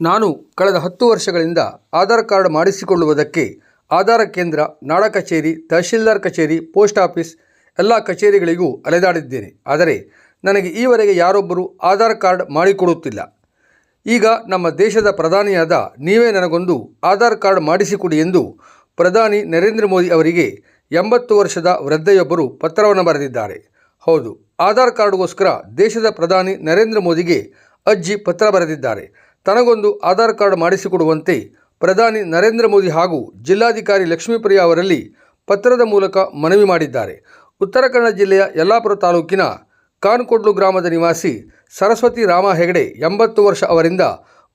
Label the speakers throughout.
Speaker 1: ನಾನು ಕಳೆದ ಹತ್ತು ವರ್ಷಗಳಿಂದ ಆಧಾರ್ ಕಾರ್ಡ್ ಮಾಡಿಸಿಕೊಳ್ಳುವುದಕ್ಕೆ ಆಧಾರ ಕೇಂದ್ರ, ನಾಡ ಕಚೇರಿ, ತಹಶೀಲ್ದಾರ್ ಕಚೇರಿ, ಪೋಸ್ಟ್ ಆಫೀಸ್ ಎಲ್ಲ ಕಚೇರಿಗಳಿಗೂ ಅಲೆದಾಡಿದ್ದೇನೆ. ಆದರೆ ನನಗೆ ಈವರೆಗೆ ಯಾರೊಬ್ಬರು ಆಧಾರ್ ಕಾರ್ಡ್ ಮಾಡಿಕೊಡುತ್ತಿಲ್ಲ. ಈಗ ನಮ್ಮ ದೇಶದ ಪ್ರಧಾನಿಯಾದ ನೀವೇ ನನಗೊಂದು ಆಧಾರ್ ಕಾರ್ಡ್ ಮಾಡಿಸಿಕೊಡಿ ಎಂದು ಪ್ರಧಾನಿ ನರೇಂದ್ರ ಮೋದಿ ಅವರಿಗೆ ಎಂಬತ್ತು ವರ್ಷದ ವೃದ್ಧೆಯೊಬ್ಬರು ಪತ್ರವನ್ನು ಬರೆದಿದ್ದಾರೆ. ಹೌದು, ಆಧಾರ್ ಕಾರ್ಡ್ಗೋಸ್ಕರ ದೇಶದ ಪ್ರಧಾನಿ ನರೇಂದ್ರ ಮೋದಿಗೆ ಅಜ್ಜಿ ಪತ್ರ ಬರೆದಿದ್ದಾರೆ. ತನಗೊಂದು ಆಧಾರ್ ಕಾರ್ಡ್ ಮಾಡಿಸಿಕೊಡುವಂತೆ ಪ್ರಧಾನಿ ನರೇಂದ್ರ ಮೋದಿ ಹಾಗೂ ಜಿಲ್ಲಾಧಿಕಾರಿ ಲಕ್ಷ್ಮೀಪ್ರಿಯ ಅವರಲ್ಲಿ ಪತ್ರದ ಮೂಲಕ ಮನವಿ ಮಾಡಿದ್ದಾರೆ. ಉತ್ತರ ಕನ್ನಡ ಜಿಲ್ಲೆಯ ಯಲ್ಲಾಪುರ ತಾಲೂಕಿನ ಕಾನ್ಕೊಡ್ಲು ಗ್ರಾಮದ ನಿವಾಸಿ ಸರಸ್ವತಿ ರಾಮ ಹೆಗಡೆ ಎಂಬತ್ತು ವರ್ಷ ಅವರಿಂದ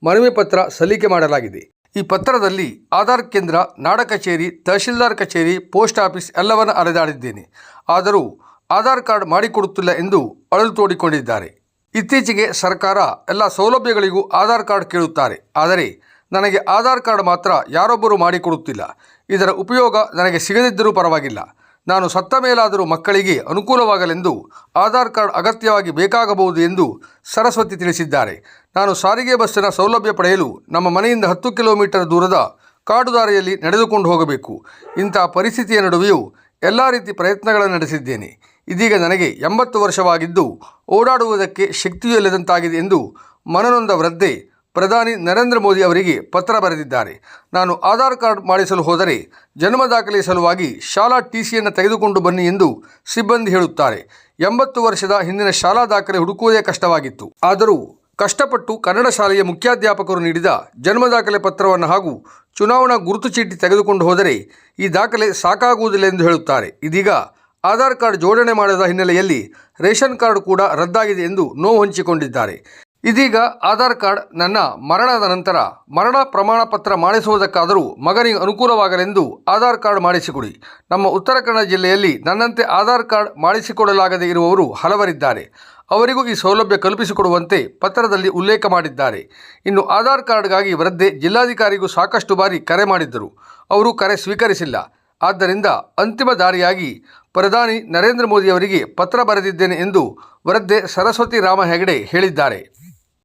Speaker 1: ಮನವಿ ಪತ್ರ ಸಲ್ಲಿಕೆ ಮಾಡಲಾಗಿದೆ. ಈ ಪತ್ರದಲ್ಲಿ ಆಧಾರ್ ಕೇಂದ್ರ, ನಾಡ ಕಚೇರಿ, ತಹಶೀಲ್ದಾರ್ ಕಚೇರಿ, ಪೋಸ್ಟ್ ಆಫೀಸ್ ಎಲ್ಲವನ್ನ ಅಲೆದಾಡಿದ್ದೇನೆ ಆದರೂ ಆಧಾರ್ ಕಾರ್ಡ್ ಮಾಡಿಕೊಡುತ್ತಿಲ್ಲ ಎಂದು ಅಳಲು ತೋಡಿಕೊಂಡಿದ್ದಾರೆ. ಇತ್ತೀಚೆಗೆ ಸರ್ಕಾರ ಎಲ್ಲ ಸೌಲಭ್ಯಗಳಿಗೂ ಆಧಾರ್ ಕಾರ್ಡ್ ಕೇಳುತ್ತಾರೆ. ಆದರೆ ನನಗೆ ಆಧಾರ್ ಕಾರ್ಡ್ ಮಾತ್ರ ಯಾರೊಬ್ಬರು ಮಾಡಿಕೊಡುತ್ತಿಲ್ಲ. ಇದರ ಉಪಯೋಗ ನನಗೆ ಸಿಗದಿದ್ದರೂ ಪರವಾಗಿಲ್ಲ. ನಾನು ಸತ್ತ ಮೇಲಾದರೂ ಮಕ್ಕಳಿಗೆ ಅನುಕೂಲವಾಗಲೆಂದು ಆಧಾರ್ ಕಾರ್ಡ್ ಅಗತ್ಯವಾಗಿ ಬೇಕಾಗಬಹುದು ಎಂದು ಸರಸ್ವತಿ ತಿಳಿಸಿದ್ದಾರೆ. ನಾನು ಸಾರಿಗೆ ಬಸ್ಸಿನ ಸೌಲಭ್ಯ ಪಡೆಯಲು ನಮ್ಮ ಮನೆಯಿಂದ ಹತ್ತು ಕಿಲೋಮೀಟರ್ ದೂರದ ಕಾಡುದಾರಿಯಲ್ಲಿ ನಡೆದುಕೊಂಡು ಹೋಗಬೇಕು. ಇಂಥ ಪರಿಸ್ಥಿತಿಯ ನಡುವೆಯೂ ಎಲ್ಲ ರೀತಿ ಪ್ರಯತ್ನಗಳನ್ನು ನಡೆಸಿದ್ದೇನೆ. ಇದೀಗ ನನಗೆ ಎಂಬತ್ತು ವರ್ಷವಾಗಿದ್ದು ಓಡಾಡುವುದಕ್ಕೆ ಶಕ್ತಿಯೂ ಇಲ್ಲದಂತಾಗಿದೆ ಎಂದು ಮನನೊಂದ ವೃದ್ಧೆ ಪ್ರಧಾನಿ ನರೇಂದ್ರ ಮೋದಿ ಅವರಿಗೆ ಪತ್ರ ಬರೆದಿದ್ದಾರೆ. ನಾನು ಆಧಾರ್ ಕಾರ್ಡ್ ಮಾಡಿಸಲು ಹೋದರೆ ಜನ್ಮ ದಾಖಲೆ ಸಲುವಾಗಿ ಶಾಲಾ ಟಿ ಸಿಯನ್ನು ತೆಗೆದುಕೊಂಡು ಬನ್ನಿ ಎಂದು ಸಿಬ್ಬಂದಿ ಹೇಳುತ್ತಾರೆ. ಎಂಬತ್ತು ವರ್ಷದ ಹಿಂದಿನ ಶಾಲಾ ದಾಖಲೆ ಹುಡುಕುವುದೇ ಕಷ್ಟವಾಗಿತ್ತು. ಆದರೂ ಕಷ್ಟಪಟ್ಟು ಕನ್ನಡ ಶಾಲೆಯ ಮುಖ್ಯಾಧ್ಯಾಪಕರು ನೀಡಿದ ಜನ್ಮ ದಾಖಲೆ ಪತ್ರವನ್ನು ಹಾಗೂ ಚುನಾವಣಾ ಗುರುತು ಚೀಟಿ ತೆಗೆದುಕೊಂಡು ಹೋದರೆ ಈ ದಾಖಲೆ ಸಾಕಾಗುವುದಿಲ್ಲ ಎಂದು ಹೇಳುತ್ತಾರೆ. ಇದೀಗ ಆಧಾರ್ ಕಾರ್ಡ್ ಜೋಡಣೆ ಮಾಡದ ಹಿನ್ನೆಲೆಯಲ್ಲಿ ರೇಷನ್ ಕಾರ್ಡ್ ಕೂಡ ರದ್ದಾಗಿದೆ ಎಂದು ನೋವು ಹಂಚಿಕೊಂಡಿದ್ದಾರೆ. ಇದೀಗ ಆಧಾರ್ ಕಾರ್ಡ್ ನನ್ನ ಮರಣದ ನಂತರ ಮರಣ ಪ್ರಮಾಣ ಪತ್ರ ಮಾಡಿಸುವುದಕ್ಕಾದರೂ ಮಗನಿಗೆ ಅನುಕೂಲವಾಗಲೆಂದು ಆಧಾರ್ ಕಾರ್ಡ್ ಮಾಡಿಸಿಕೊಡಿ. ನಮ್ಮ ಉತ್ತರ ಕನ್ನಡ ಜಿಲ್ಲೆಯಲ್ಲಿ ನನ್ನಂತೆ ಆಧಾರ್ ಕಾರ್ಡ್ ಮಾಡಿಸಿಕೊಡಲಾಗದೇ ಇರುವವರು ಹಲವರಿದ್ದಾರೆ. ಅವರಿಗೂ ಈ ಸೌಲಭ್ಯ ಕಲ್ಪಿಸಿಕೊಡುವಂತೆ ಪತ್ರದಲ್ಲಿ ಉಲ್ಲೇಖ ಮಾಡಿದ್ದಾರೆ. ಇನ್ನು ಆಧಾರ್ ಕಾರ್ಡ್ಗಾಗಿ ವೃದ್ಧೆ ಜಿಲ್ಲಾಧಿಕಾರಿಗೂ ಸಾಕಷ್ಟು ಬಾರಿ ಕರೆ ಮಾಡಿದ್ದರು. ಅವರು ಕರೆ ಸ್ವೀಕರಿಸಿಲ್ಲ. ಆದ್ದರಿಂದ ಅಂತಿಮ ದಾರಿಯಾಗಿ ಪ್ರಧಾನಿ ನರೇಂದ್ರ ಮೋದಿ ಅವರಿಗೆ ಪತ್ರ ಬರೆದಿದ್ದೇನೆ ಎಂದು ವೃದ್ಧೆ ಸರಸ್ವತಿ ರಾಮ ಹೆಗಡೆ ಹೇಳಿದ್ದಾರೆ.